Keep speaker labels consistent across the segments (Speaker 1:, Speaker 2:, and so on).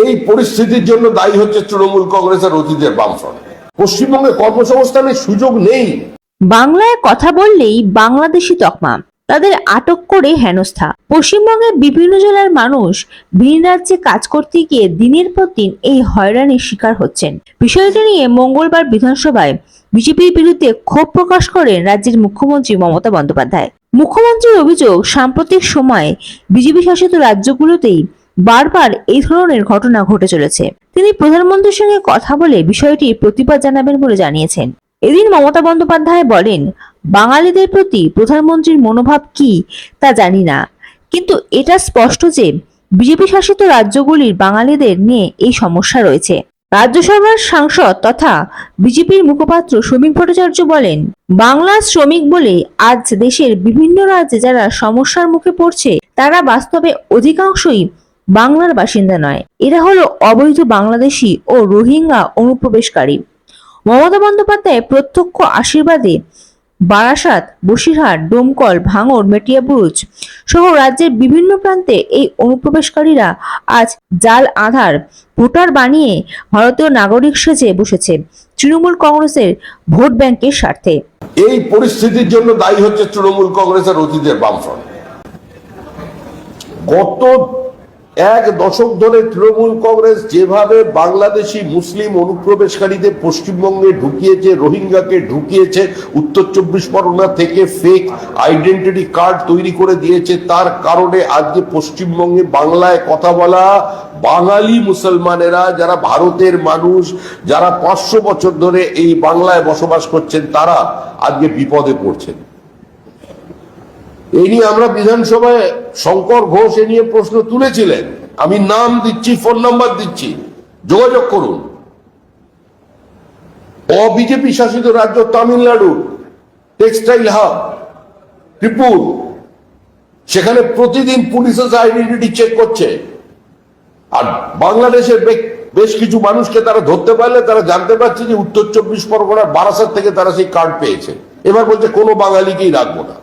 Speaker 1: এই পরিস্থিতির জন্য দায়ী হচ্ছে তৃণমূল কংগ্রেসের অতীতের বামফ্রন্ট। পশ্চিমবঙ্গে কর্মসংস্থানের সুযোগ নেই।
Speaker 2: বাংলায় কথা বললেই বাংলাদেশি তকমা, তাদের আটক করে হেনস্থা। পশ্চিমবঙ্গের বিভিন্ন জেলার মানুষ ভিন রাজ্যে কাজ করতে গিয়ে দিনের পর দিন এই হয়রানির শিকার হচ্ছেন। বিষয়টি নিয়ে মঙ্গলবার বিধানসভায় বিজেপির বিরুদ্ধে ক্ষোভ প্রকাশ করেন রাজ্যের মুখ্যমন্ত্রী মমতা বন্দ্যোপাধ্যায়। মুখ্যমন্ত্রীর অভিযোগ, সাম্প্রতিক সময়ে বিজেপি শাসিত রাজ্যগুলোতেই বারবার এই ধরনের ঘটনা ঘটে চলেছে। তিনি প্রধানমন্ত্রীর সঙ্গে কথা বলে বিষয়টি প্রতিবাদ জানাবেন বলে জানিয়েছেন। এদিন মমতা বন্দ্যোপাধ্যায় বলেন, বাঙালিদের প্রতি প্রধানমন্ত্রীর মনোভাব কি তা জানি না। কিন্তু এটা স্পষ্ট যে বিজেপি শাসিত রাজ্যগুলির বাঙালিদের নিয়ে এই সমস্যা রয়েছে। রাজ্যসভার সাংসদ তথা বিজেপির মুখপাত্র শ্রমিক ভট্টাচার্য বলেন বাংলা শ্রমিক বলে আজ দেশের বিভিন্ন রাজ্যে যারা সমস্যার মুখে পড়ছে, তারা বাস্তবে অধিকাংশই বাংলার বাসিন্দা নয়। এরা হলো অবৈধ বাংলাদেশি ও রোহিঙ্গা অনুপ্রবেশকারী। মমতা বন্দ্যোপাধ্যায় প্রত্যক্ষ আশীর্বাদে বারাসাত, বসিরহাট, ডোমকল ভাঙড় মেটিয়াবুরুজ সহ রাজ্যের বিভিন্ন প্রান্তে এই অনুপ্রবেশকারীরা আজ জাল আধার, ভোটার বানিয়ে ভারতীয় নাগরিক সেজে বসেছে তৃণমূল কংগ্রেসের ভোট ব্যাংকের স্বার্থে।
Speaker 1: এই পরিস্থিতির জন্য দায়ী হচ্ছে তৃণমূল কংগ্রেসের অতীতের বামফ্রন্ট। গত এক দশক ধরে তৃণমূল কংগ্রেস যেভাবে বাংলাদেশি মুসলিম অনুপ্রবেশকারীদের পশ্চিমবঙ্গে ঢুকিয়েছে, রোহিঙ্গাকে ঢুকিয়েছে, উত্তর চব্বিশ পরগনা থেকে ফেক আইডেন্টিটি কার্ড তৈরি করে দিয়েছে, তার কারণে আজকে পশ্চিমবঙ্গে বাংলায় কথা বলা বাঙালি মুসলমানেরা, যারা ভারতের মানুষ, যারা পাঁচশো বছর ধরে এই বাংলায় বসবাস করছেন, তারা আজকে বিপদে পড়ছেন। এই নিয়ে আমরা বিধানসভায় শঙ্কর ঘোষ এ নিয়ে প্রশ্ন তুলেছিলেন। আমি নাম দিচ্ছি, ফোন নাম্বার দিচ্ছি। যোগাযোগ করুন। অবিজেপি শাসিত রাজ্য তামিলনাড়ু, টেক্সটাইল হাব, ত্রিপুর। সেখানে প্রতিদিন পুলিশ এসে আইডেন্টিটি চেক করছে। আর বাংলাদেশের বেশ কিছু মানুষকে তারা ধরতে পারলে তারা জানতে পারছে যে উত্তর চব্বিশ পরগনার বারাসাত থেকে তারা সেই কার্ড পেয়েছে। এবার বলছে কোনো বাঙালিকেই রাখব না।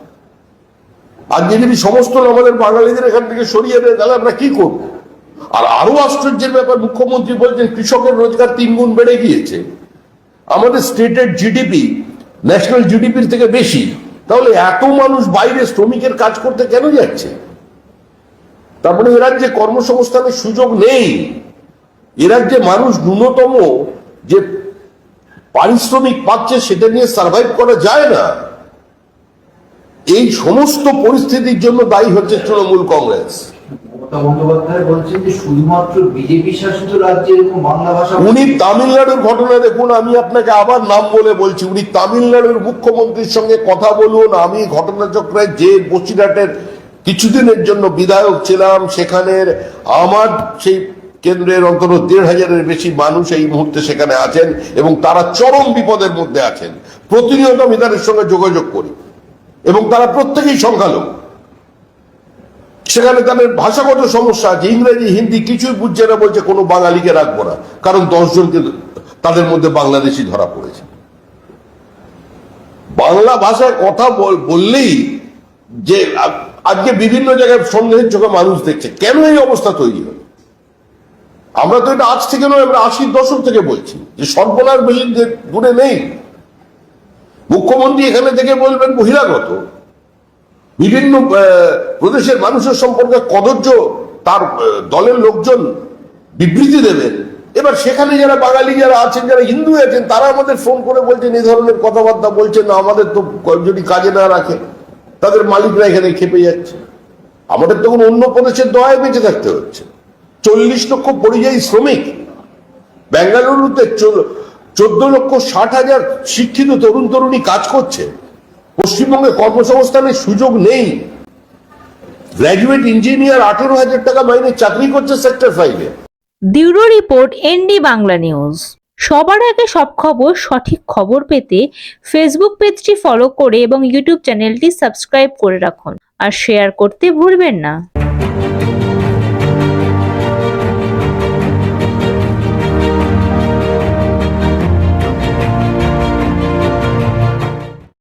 Speaker 1: আজকে যদি সমস্ত আমাদের বাঙালিদের এখান থেকে সরিয়ে দেয়, তাহলে আমরা কি করব? আর আরও আশ্চর্যের ব্যাপার, মুখ্যমন্ত্রী বলছেন কৃষকের রোজগার তিন গুণ বেড়ে গিয়েছে। আমাদের স্টেটের জিডিপি, ন্যাশনাল জিডিপির থেকে বেশি, তাহলে এত মানুষ বাইরে শ্রমিকের কাজ করতে কেন যাচ্ছে? তারপরে এ রাজ্যে কর্মসংস্থানের সুযোগ নেই। এ রাজ্যে মানুষ ন্যূনতম যে পারিশ্রমিক পাচ্ছে, সেটা নিয়ে সার্ভাইভ করা যায় না। এই সমস্ত পরিস্থিতির জন্য দায়ী হচ্ছে তৃণমূল কংগ্রেস। উনি তামিলনাড়ুর ঘটনা দেখুন আমি আপনাকে আবার নাম বলে বলছি উনি তামিলনাড়ুর মুখ্যমন্ত্রীর সঙ্গে কথা বলুন আমি ঘটনাচক্রে যে বসিরহাটের কিছুদিনের জন্য বিধায়ক ছিলাম সেখানের আমার সেই কেন্দ্রের অন্তত দেড় হাজারের বেশি মানুষ এই মুহূর্তে সেখানে আছেন এবং তারা চরম বিপদের মধ্যে আছেন। প্রতিনিয়ত আমি তাদের সঙ্গে যোগাযোগ করি। এবং তারা প্রত্যেকেই সংখ্যালঘু। সেখানে তাদের ভাষাগত সমস্যা আছে, ইংরেজি, হিন্দি কিছুই বুঝছে না, বলছে কোনো বাঙালিকে রাখব না, কারণ দশজনকে তাদের মধ্যে বাংলাদেশি ধরা পড়েছে। বাংলা ভাষায় কথা বল- বললেই যে আজকে বিভিন্ন জায়গায় সন্দেহের চোখে মানুষ দেখছে, কেন এই অবস্থা তৈরি হলো? আমরা তো এটা আজ থেকে নয়, আমরা আশির দশক থেকে বলছি যে সর্বনাশ দে- দূরে নেই। মুখ্যমন্ত্রী এখানে থেকে বলবেন বহিরাগত। বিভিন্ন প্রদেশের মানুষের সম্পর্কে কদর্য তার দলের লোকজন বিবৃতি দেবেন। এবার সেখানে যারা বাঙালি যারা আছেন, যারা হিন্দু আছেন, তারা আমাদের ফোন করে বলছেন, এই ধরনের কথাবার্তা বলছেন না, আমাদের তো যদি কাজে না রাখে, তাদের মালিকরা এখানে খেপে যাচ্ছে। আমাদের তখন অন্য প্রদেশের দয়ায় বেঁচে থাকতে হচ্ছে। চল্লিশ লক্ষ পরিযায়ী শ্রমিক বেঙ্গালুরুতে চোদ্দ লক্ষ ষাট হাজার শিক্ষিত তরুণ তরুণী কাজ করছে। পশ্চিমবঙ্গে কর্মসংস্থানের সুযোগ নেই। গ্র্যাজুয়েট ইঞ্জিনিয়ার আঠেরো হাজার টাকা মাইনে চাকরি করছে সেক্টর ফাইভে
Speaker 2: bureau report, ND Bangla news. সবার আগে সব খবর, সঠিক খবর পেতে ফেসবুক পেজটি ফলো করে এবং ইউটিউব চ্যানেলটি সাবস্ক্রাইব করে রাখুন। আর শেয়ার করতে ভুলবেন না।